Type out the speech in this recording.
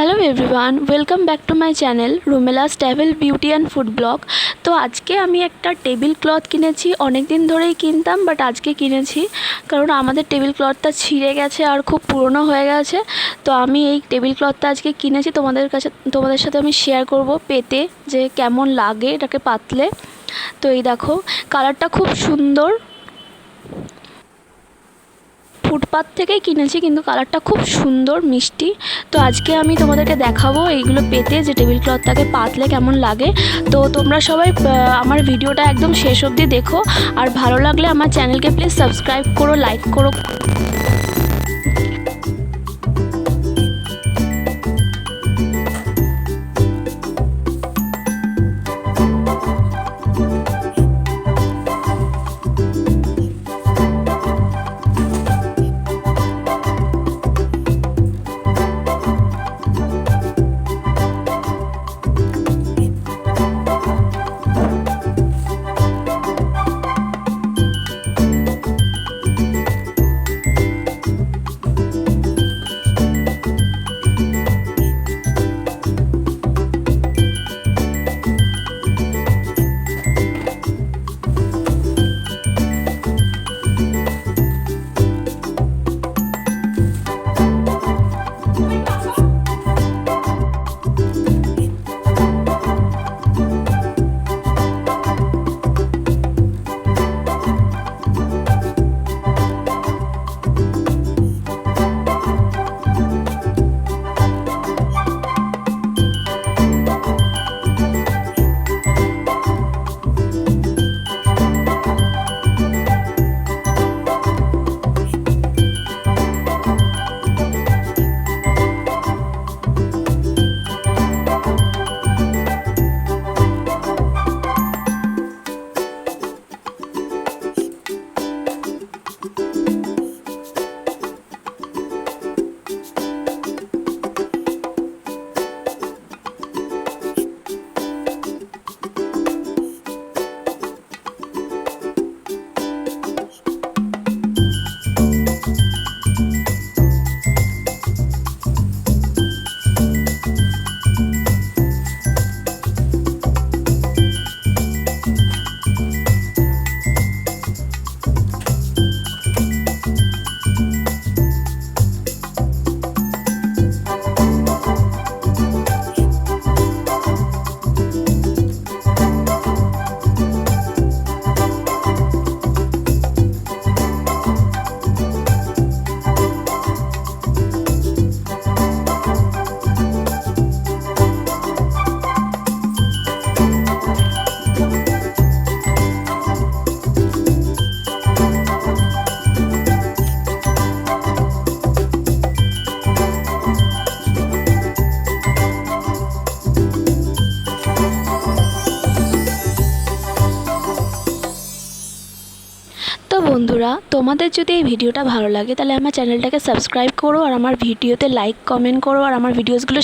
Hello everyone welcome back to my channel Rumela's travel beauty and food blog তো আজকে আমি একটা table cloth কিনেছি। অনেক দিন ধরেই কিনতাম বাট আজকে কিনেছি। কারণ আমাদের টেবিল ক্লথটা ছিঁড়ে গেছে আর খুব পুরনো হয়ে গেছে। তো আমি এই টেবিল ক্লথটা আজকে কিনেছি। তোমাদের কাছে, তোমাদের সাথে আমি শেয়ার করব পেতে, যে কেমন লাগে এটাকে পাতলে। তো এই দেখো কালারটা খুব সুন্দর। ফুটপাথ থেকেই কিনেছি, কিন্তু কালারটা খুব সুন্দর, মিষ্টি। তো আজকে আমি তোমাদেরকে দেখাবো এইগুলো পেতে, যে টেবিল ক্লথটাকে পাতলে কেমন লাগে। তো তোমরা সবাই আমার ভিডিওটা একদম শেষ অবধি দেখো। আর ভালো লাগলে আমার চ্যানেলকে প্লিজ সাবস্ক্রাইব করো লাইক করো। বন্ধুরা, তোমাদের যদি এই ভিডিওটা ভালো লাগে, তাহলে আমার চ্যানেলটাকে সাবস্ক্রাইব করো আর আমার ভিডিওতে লাইক কমেন্ট করো আর আমার ভিডিওসগুলো